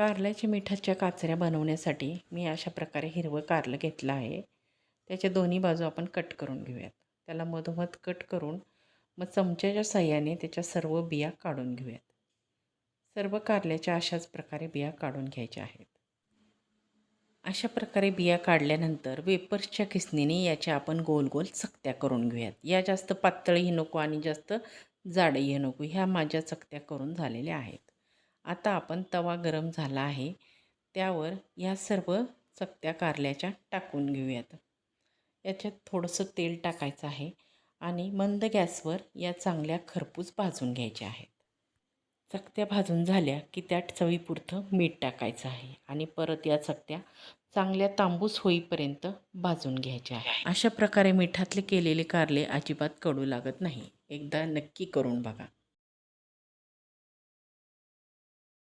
कारल्याच्या मिठाच्या काचऱ्या बनवण्यासाठी मी अशा प्रकारे हिरवं कारलं घेतलं आहे. त्याच्या दोन्ही बाजू आपण कट करून घेऊयात. त्याला मधोमध कट करून मग चमच्याच्या साह्याने त्याच्या सर्व बिया काढून घेऊयात. सर्व कारल्याच्या अशाच प्रकारे बिया काढून घ्यायच्या आहेत. अशा प्रकारे बिया काढल्यानंतर वेपर्सच्या किसनीने याच्या आपण गोल गोल चकत्या करून घेऊयात. या जास्त पातळीही नको आणि जास्त जाडही नको. ह्या माझ्या चकत्या करून झालेल्या आहेत. आता आपण तवा गरम झाला आहे. त्यावर या सर्व चकत्या कारल्याच्या टाकून घेऊयात. याच्यात थोडंसं तेल टाकायचं आहे आणि मंद गॅसवर या चांगल्या खरपूस भाजून घ्यायच्या आहेत. चकत्या भाजून झाल्या की त्यात चवीपुरतं मीठ टाकायचं आहे आणि परत या चकत्या चांगल्या तांबूस होईपर्यंत भाजून घ्यायच्या आहे अशा प्रकारे मिठातले केलेले कारले अजिबात कडू लागत नाही. एकदा नक्की करून बघा.